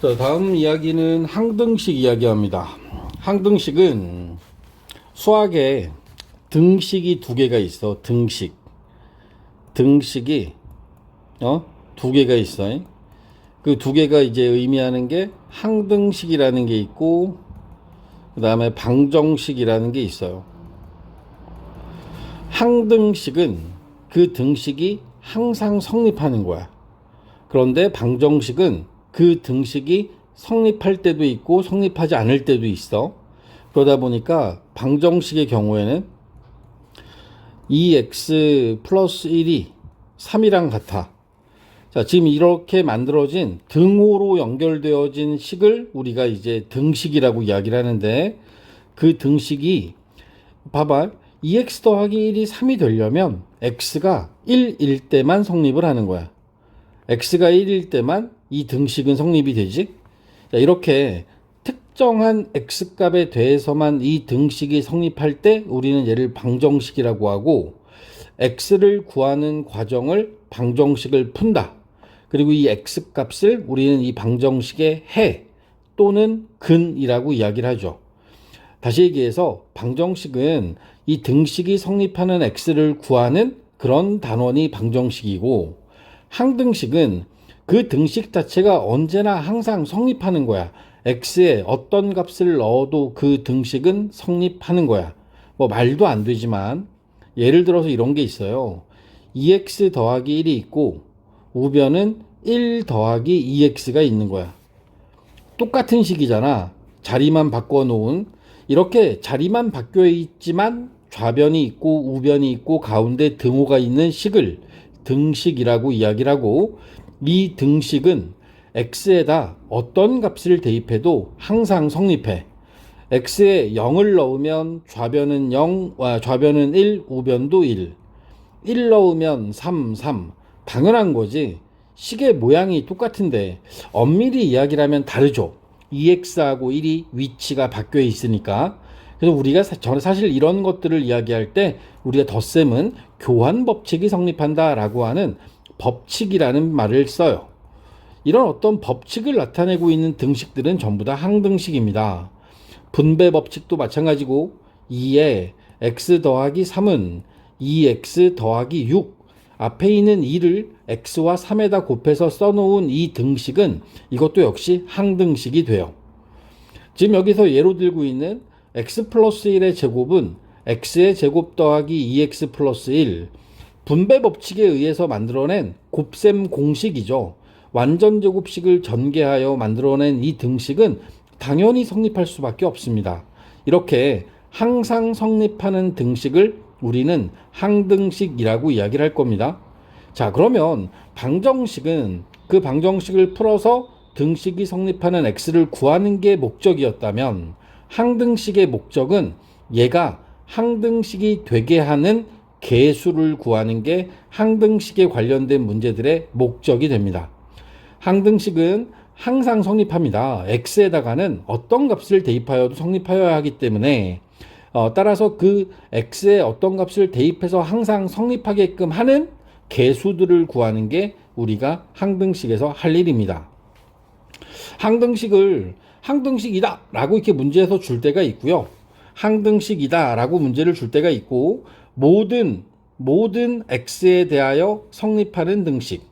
자, 다음 이야기는 항등식 이야기합니다. 항등식은 수학에 등식이 두 개가 있어. 등식. 등식이 어? 두 개가 있어. 그 두 개가 이제 의미하는 게 항등식이라는 게 있고 그다음에 방정식이라는 게 있어요. 항등식은 그 등식이 항상 성립하는 거야. 그런데 방정식은 그 등식이 성립할 때도 있고 성립하지 않을 때도 있어. 그러다 보니까 방정식의 경우에는 2x 플러스 1이 3이랑 같아. 자, 지금 이렇게 만들어진 등호로 연결되어진 식을 우리가 이제 등식이라고 이야기를 하는데 그 등식이 봐봐. 2x 더하기 1이 3이 되려면 x가 1일 때만 성립을 하는 거야. x가 1일 때만 이 등식은 성립이 되지. 자, 이렇게 특정한 x값에 대해서만 이 등식이 성립할 때 우리는 얘를 방정식이라고 하고 x를 구하는 과정을 방정식을 푼다. 그리고 이 x값을 우리는 이 방정식의 해 또는 근이라고 이야기를 하죠. 다시 얘기해서 방정식은 이 등식이 성립하는 x를 구하는 그런 단원이 방정식이고 항등식은 그 등식 자체가 언제나 항상 성립하는 거야. x에 어떤 값을 넣어도 그 등식은 성립하는 거야. 뭐 말도 안 되지만 예를 들어서 이런 게 있어요. 2x 더하기 1이 있고 우변은 1 더하기 2x가 있는 거야. 똑같은 식이잖아. 자리만 바꿔 놓은 이렇게 자리만 바뀌어 있지만 좌변이 있고 우변이 있고 가운데 등호가 있는 식을 등식이라고 이야기를 하고 이 등식은 x에다 어떤 값을 대입해도 항상 성립해. x에 0을 넣으면 좌변은 0, 와 좌변은 1, 우변도 1. 1 넣으면 3, 3. 당연한 거지. 식의 모양이 똑같은데 엄밀히 이야기를 하면 다르죠. 2x하고 1이 위치가 바뀌어 있으니까. 그래서 우리가 사, 저는 사실 이런 것들을 이야기할 때 우리가 덧셈은 교환 법칙이 성립한다라고 하는 법칙이라는 말을 써요. 이런 어떤 법칙을 나타내고 있는 등식들은 전부 다 항등식입니다. 분배 법칙도 마찬가지고 2에 x 더하기 3은 2x 더하기 6 앞에 있는 2를 x와 3에다 곱해서 써놓은 이 등식은 이것도 역시 항등식이 돼요. 지금 여기서 예로 들고 있는 x 플러스 1의 제곱은 x의 제곱 더하기 2x 플러스 1 분배 법칙에 의해서 만들어낸 곱셈 공식이죠. 완전 제곱식을 전개하여 만들어낸 이 등식은 당연히 성립할 수밖에 없습니다. 이렇게 항상 성립하는 등식을 우리는 항등식이라고 이야기를 할 겁니다. 자, 그러면 방정식은 그 방정식을 풀어서 등식이 성립하는 x를 구하는 게 목적이었다면 항등식의 목적은 얘가 항등식이 되게 하는 개수를 구하는 게 항등식에 관련된 문제들의 목적이 됩니다. 항등식은 항상 성립합니다. x에다가는 어떤 값을 대입하여도 성립하여야 하기 때문에 어, 따라서 그 x에 어떤 값을 대입해서 항상 성립하게끔 하는 개수들을 구하는 게 우리가 항등식에서 할 일입니다. 항등식을 항등식이다 라고 이렇게 문제에서 줄 때가 있고요. 항등식이다 라고 문제를 줄 때가 있고 모든 모든 x에 대하여 성립하는 등식.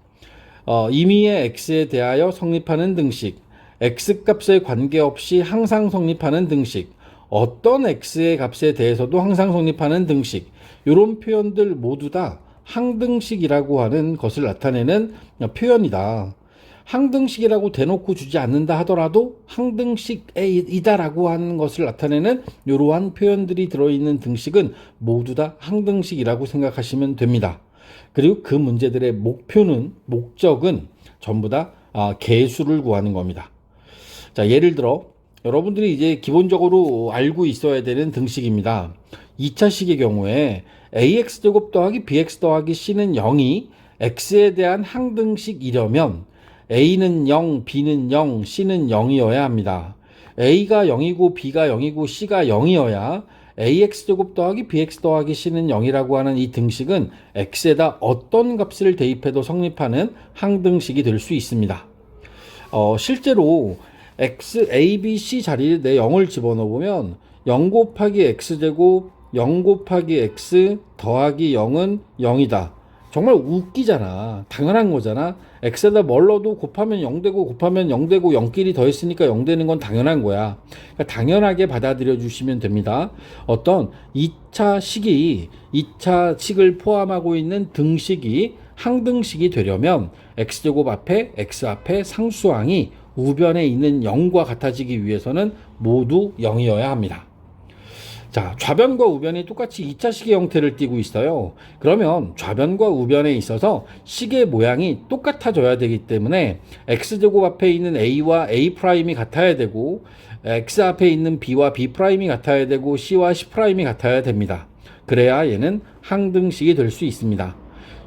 어, 임의의 x에 대하여 성립하는 등식. X 값에 관계없이 항상 성립하는 등식. 어떤 x의 값에 대해서도 항상 성립하는 등식. 이런 표현들 모두 다 항등식이라고 하는 것을 나타내는 표현이다. 항등식이라고 대놓고 주지 않는다 하더라도 항등식이다라고 하는 것을 나타내는 이러한 표현들이 들어있는 등식은 모두 다 항등식이라고 생각하시면 됩니다. 그리고 그 문제들의 목표는 목적은 전부 다 아, 개수를 구하는 겁니다. 자, 예를 들어 여러분들이 이제 기본적으로 알고 있어야 되는 등식입니다. 2차식의 경우에 ax 제곱 더하기 bx 더하기 c는 0이 x에 대한 항등식이려면 a는 0, b는 0, c는 0이어야 합니다. a가 0이고 b가 0이고 c가 0이어야 ax 제곱 더하기 bx 더하기 c는 0이라고 하는 이 등식은 x에다 어떤 값을 대입해도 성립하는 항등식이 될 수 있습니다. 어, 실제로 x, a, b, c 자리에 내 0을 집어넣으면 0 곱하기 x제곱 0 곱하기 x 더하기 0은 0이다. 정말 웃기잖아. 당연한 거잖아. 뭘 넣어도 곱하면 0 되고 곱하면 0 되고 0끼리 더했으니까 0 되는 건 당연한 거야. 그러니까 당연하게 받아들여 주시면 됩니다. 어떤 2차 식이 2차 식을 포함하고 있는 등식이 항등식이 되려면 x제곱 앞에 x 앞에 상수항이 우변에 있는 0과 같아지기 위해서는 모두 0이어야 합니다. 자, 좌변과 우변이 똑같이 2차 시계 형태를 띠고 있어요. 그러면 좌변과 우변에 있어서 시계 모양이 똑같아져야 되기 때문에 x제곱 앞에 있는 a와 a 프라임이 같아야 되고 x 앞에 있는 b와 b 프라임이 같아야 되고 c와 c 프라임이 같아야 됩니다. 그래야 얘는 항등식이 될 수 있습니다.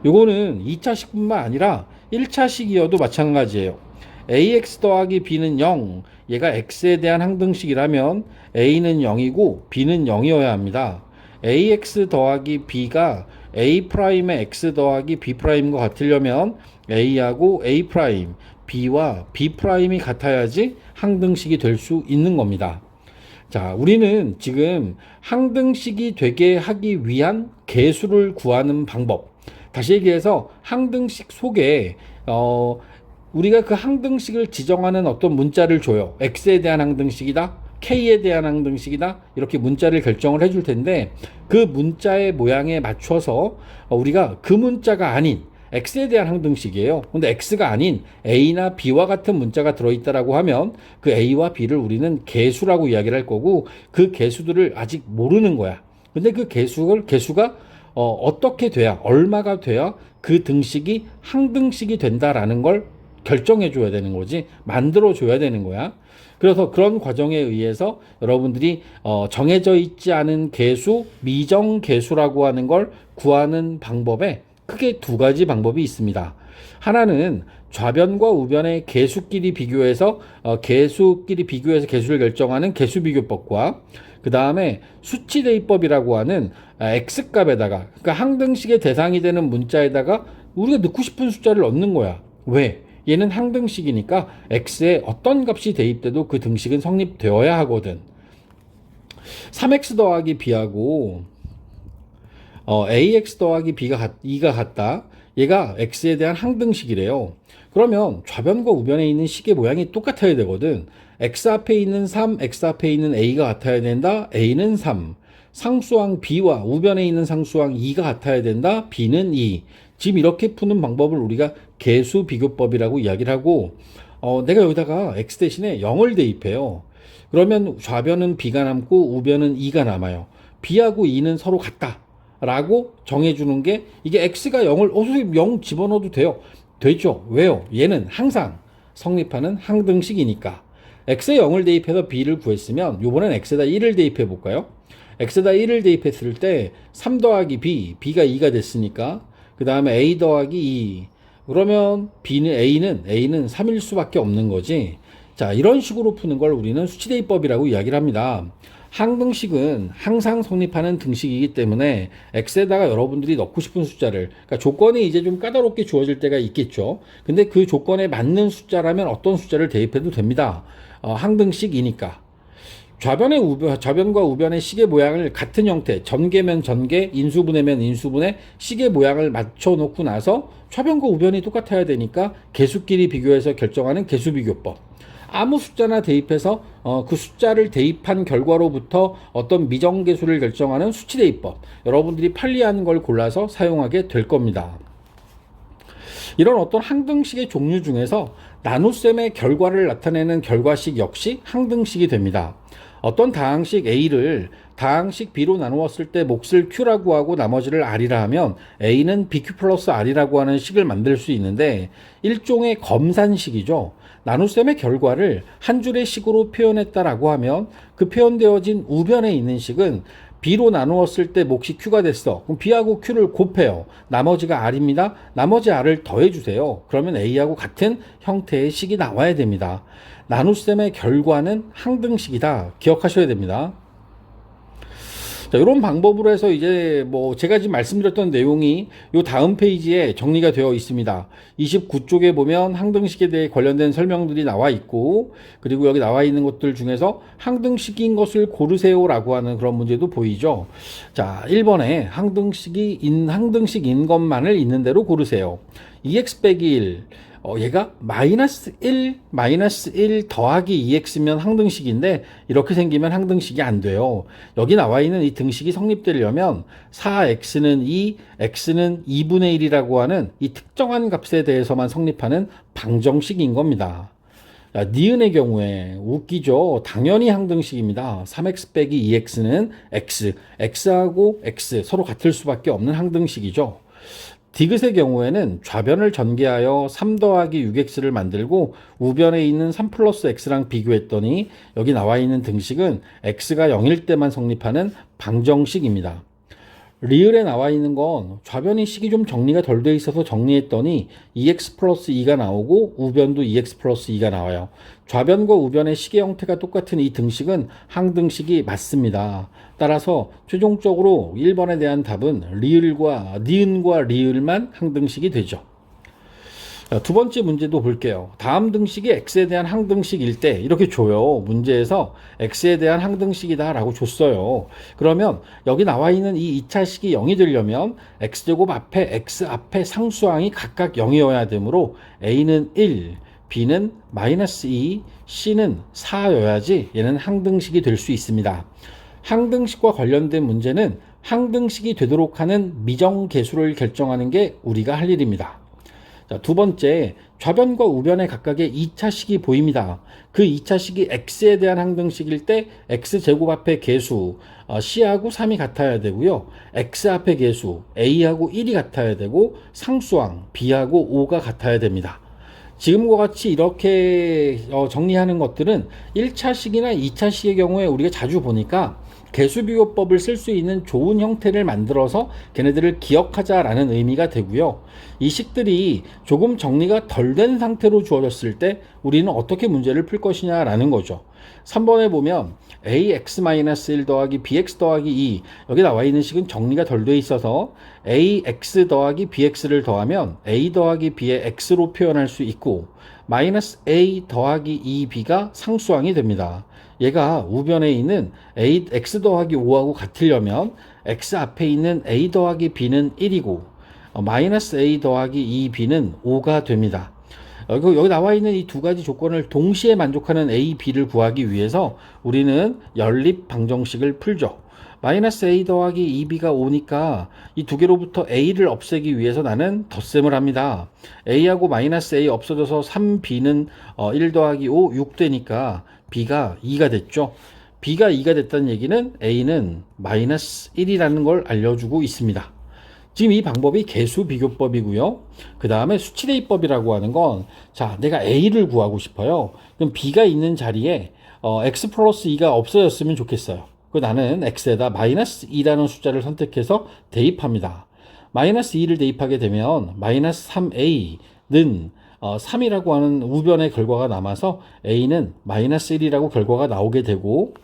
요거는 2차식뿐만 아니라 1차식이어도 마찬가지예요. Ax 더하기 b는 0, 얘가 x에 대한 항등식이라면 a는 0이고 b는 0이어야 합니다. ax 더하기 b가 a 프라임의 x 더하기 b 프라임과 같으려면 a하고 a b와 b 프라임이 같아야지 항등식이 될 수 있는 겁니다. 자, 우리는 지금 항등식이 되게 하기 위한 개수를 구하는 방법. 다시 얘기해서 항등식 속에 어 우리가 그 항등식을 지정하는 어떤 문자를 줘요. x에 대한 항등식이다. k에 대한 항등식이다. 이렇게 문자를 결정을 해줄 텐데 그 문자의 모양에 맞춰서 우리가 그 문자가 아닌 x에 대한 항등식이에요. 근데 x가 아닌 a나 b와 같은 문자가 들어있다라고 하면 그 a와 b를 우리는 개수라고 이야기를 할 거고 그 개수들을 아직 모르는 거야. 근데 그 개수를 개수가 어, 어떻게 돼야 얼마가 돼야 그 등식이 항등식이 된다라는 걸 결정해 줘야 되는 거지 만들어 줘야 되는 거야. 그래서 그런 과정에 의해서 여러분들이 어, 정해져 있지 않은 개수, 미정 개수라고 하는 걸 구하는 방법에 크게 두 가지 방법이 있습니다. 하나는 좌변과 우변의 개수끼리 비교해서 어, 개수끼리 비교해서 개수를 결정하는 개수 비교법과 그 다음에 수치 대입법이라고 하는 아, x 값에다가 그러니까 항등식의 대상이 되는 문자에다가 우리가 넣고 싶은 숫자를 넣는 거야. 왜? 얘는 항등식이니까 x에 어떤 값이 대입돼도 그 등식은 성립되어야 하거든. 3x 더하기 b하고 어, ax 더하기 b가 같, 2가 같다. 얘가 x에 대한 항등식이래요. 그러면 좌변과 우변에 있는 식의 모양이 똑같아야 되거든. x 앞에 있는 3, x 앞에 있는 a가 같아야 된다. a는 3. 상수항 b와 우변에 있는 상수항 2가 같아야 된다. b는 2. 지금 이렇게 푸는 방법을 우리가 개수 비교법이라고 이야기를 하고 어, 내가 여기다가 x 대신에 0을 대입해요. 그러면 좌변은 b가 남고 우변은 2가 남아요. b하고 2는 서로 같다. 라고 정해주는 게 이게 x가 0을 어 선생님 0 집어넣어도 돼요. 되죠. 왜요? 얘는 항상 성립하는 항등식이니까 x에 0을 대입해서 b를 구했으면 요번엔 x에다 1을 대입해 볼까요? x에다 1을 대입했을 때 3 더하기 b, b가 2가 됐으니까 그 다음에 a 더하기 2 그러면 b는 a는 a는 3일 수밖에 없는 거지. 자 이런 식으로 푸는 걸 우리는 수치대입법이라고 이야기를 합니다. 항등식은 항상 성립하는 등식이기 때문에 x에다가 여러분들이 넣고 싶은 숫자를 그러니까 조건이 이제 좀 까다롭게 주어질 때가 있겠죠. 근데 그 조건에 맞는 숫자라면 어떤 숫자를 대입해도 됩니다. 어, 항등식이니까. 좌변의 우변, 좌변과 우변의 시계 모양을 같은 형태, 전개면 전개, 인수분해면 인수분해, 시계 모양을 맞춰 놓고 나서 좌변과 우변이 똑같아야 되니까 개수끼리 비교해서 결정하는 개수비교법. 아무 숫자나 대입해서 어, 그 숫자를 대입한 결과로부터 어떤 미정계수를 결정하는 수치대입법. 여러분들이 편리한 걸 골라서 사용하게 될 겁니다. 이런 어떤 항등식의 종류 중에서 나눗셈의 결과를 나타내는 결과식 역시 항등식이 됩니다. 어떤 다항식 A를 다항식 B로 나누었을 때 몫을 Q라고 하고 나머지를 R이라 하면 A는 BQ 플러스 R이라고 하는 식을 만들 수 있는데 일종의 검산식이죠. 나눗셈의 결과를 한 줄의 식으로 표현했다라고 하면 그 표현되어진 우변에 있는 식은 B로 나누었을 때 몫이 Q가 됐어. 그럼 B하고 Q를 곱해요. 나머지가 R입니다. 나머지 R을 더해주세요. 그러면 A하고 같은 형태의 식이 나와야 됩니다. 나눗셈의 결과는 항등식이다. 기억하셔야 됩니다. 자, 이런 방법으로 해서 이제 뭐 제가 지금 말씀드렸던 내용이 요 다음 페이지에 정리가 되어 있습니다. 29쪽에 보면 항등식에 대해 관련된 설명들이 나와 있고 그리고 여기 나와 있는 것들 중에서 항등식인 것을 고르세요라고 하는 그런 문제도 보이죠. 자, 1번에 항등식이 인 항등식인 것만을 있는 대로 고르세요. 2x 빼기 1 어, 얘가 마이너스 1, 마이너스 1 더하기 2x면 항등식인데 이렇게 생기면 항등식이 안 돼요. 여기 나와 있는 이 등식이 성립되려면 4x는 2, x는 2분의 1이라고 하는 이 특정한 값에 대해서만 성립하는 방정식인 겁니다. 자, 니은의 경우에 웃기죠. 당연히 항등식입니다. 3x 빼기 2x는 x, x하고 x 서로 같을 수밖에 없는 항등식이죠. 디귿의 경우에는 좌변을 전개하여 3 더하기 6x를 만들고 우변에 있는 3 플러스 x랑 비교했더니 여기 나와 있는 등식은 x가 0일 때만 성립하는 방정식입니다. 리을에 나와 있는 건 좌변의 식이 좀 정리가 덜 돼 있어서 정리했더니 2x 플러스 2가 나오고 우변도 2x 플러스 2가 나와요. 좌변과 우변의 식의 형태가 똑같은 이 등식은 항등식이 맞습니다. 따라서 최종적으로 1번에 대한 답은 리을과 니은과 리을만 항등식이 되죠. 자, 두 번째 문제도 볼게요. 다음 등식이 x에 대한 항등식일 때 이렇게 줘요. 문제에서 x에 대한 항등식이다라고 줬어요. 그러면 여기 나와 있는 이 2차식이 0이 되려면 x제곱 앞에 x 앞에 상수항이 각각 0이어야 되므로 a는 1, b는 마이너스 2, c는 4여야지 얘는 항등식이 될 수 있습니다. 항등식과 관련된 문제는 항등식이 되도록 하는 미정계수를 결정하는 게 우리가 할 일입니다. 자, 두 번째, 좌변과 우변의 각각의 2차식이 보입니다. 그 2차식이 x에 대한 항등식일 때 x제곱 앞에 개수 어, c하고 3이 같아야 되고요. x 앞에 개수 a하고 1이 같아야 되고 상수항 b하고 5가 같아야 됩니다. 지금과 같이 이렇게 어, 정리하는 것들은 1차식이나 2차식의 경우에 우리가 자주 보니까 개수비교법을 쓸 수 있는 좋은 형태를 만들어서 걔네들을 기억하자라는 의미가 되고요. 이 식들이 조금 정리가 덜 된 상태로 주어졌을 때 우리는 어떻게 문제를 풀 것이냐라는 거죠. 3번에 보면 ax-1 더하기 bx 더하기 2 여기 나와 있는 식은 정리가 덜 돼 있어서 ax 더하기 bx를 더하면 a 더하기 b의 x로 표현할 수 있고 마이너스 a 더하기 2b가 상수항이 됩니다. 얘가 우변에 있는 a, x 더하기 5하고 같으려면 x 앞에 있는 a 더하기 b는 1이고 어, 마이너스 a 더하기 2b는 5가 됩니다. 여기, 여기 나와 있는 이 두 가지 조건을 동시에 만족하는 a, b를 구하기 위해서 우리는 연립 방정식을 풀죠. 마이너스 a 더하기 2b가 오니까 이 두 개로부터 a를 없애기 위해서 나는 덧셈을 합니다. a하고 마이너스 a 없어져서 3b는 1 더하기 5, 6 되니까 b가 2가 됐죠. b가 2가 됐다는 얘기는 a는 마이너스 1이라는 걸 알려주고 있습니다. 지금 이 방법이 개수 비교법이고요. 그 다음에 수치 대입법이라고 하는 건, 자, 내가 A를 구하고 싶어요. 그럼 B가 있는 자리에, 어, X 플러스 2가 없어졌으면 좋겠어요. 그 나는 X에다 마이너스 2라는 숫자를 선택해서 대입합니다. 마이너스 2를 대입하게 되면, 마이너스 3A는 어, 3이라고 하는 우변의 결과가 남아서 A는 마이너스 1이라고 결과가 나오게 되고,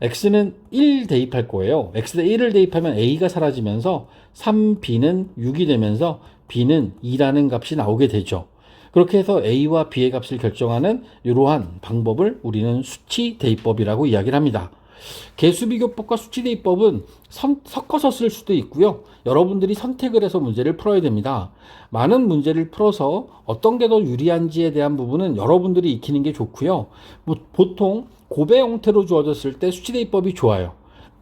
x는 1 대입할 거예요. x에 1을 대입하면 a가 사라지면서 3b는 6이 되면서 b는 2라는 값이 나오게 되죠. 그렇게 해서 a와 b의 값을 결정하는 이러한 방법을 우리는 수치 대입법이라고 이야기를 합니다. 개수비교법과 수치대입법은 선, 섞어서 쓸 수도 있고요. 여러분들이 선택을 해서 문제를 풀어야 됩니다. 많은 문제를 풀어서 어떤 게 더 유리한지에 대한 부분은 여러분들이 익히는 게 좋고요. 뭐, 보통 고배 형태로 주어졌을 때 수치대입법이 좋아요.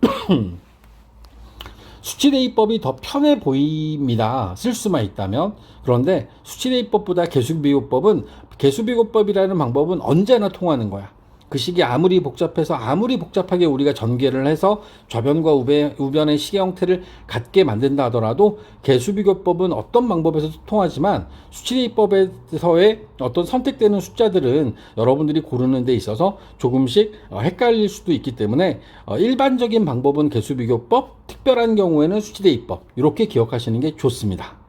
수치대입법이 더 편해 보입니다. 쓸 수만 있다면. 그런데 수치대입법보다 개수비교법은 개수비교법이라는 방법은 언제나 통하는 거야. 그 식이 아무리 복잡해서 아무리 복잡하게 우리가 전개를 해서 좌변과 우변, 우변의 식의 형태를 갖게 만든다 하더라도 개수비교법은 어떤 방법에서 통하지만 수치대입법에서의 어떤 선택되는 숫자들은 여러분들이 고르는 데 있어서 조금씩 어, 헷갈릴 수도 있기 때문에 어, 일반적인 방법은 개수비교법, 특별한 경우에는 수치대입법 이렇게 기억하시는 게 좋습니다.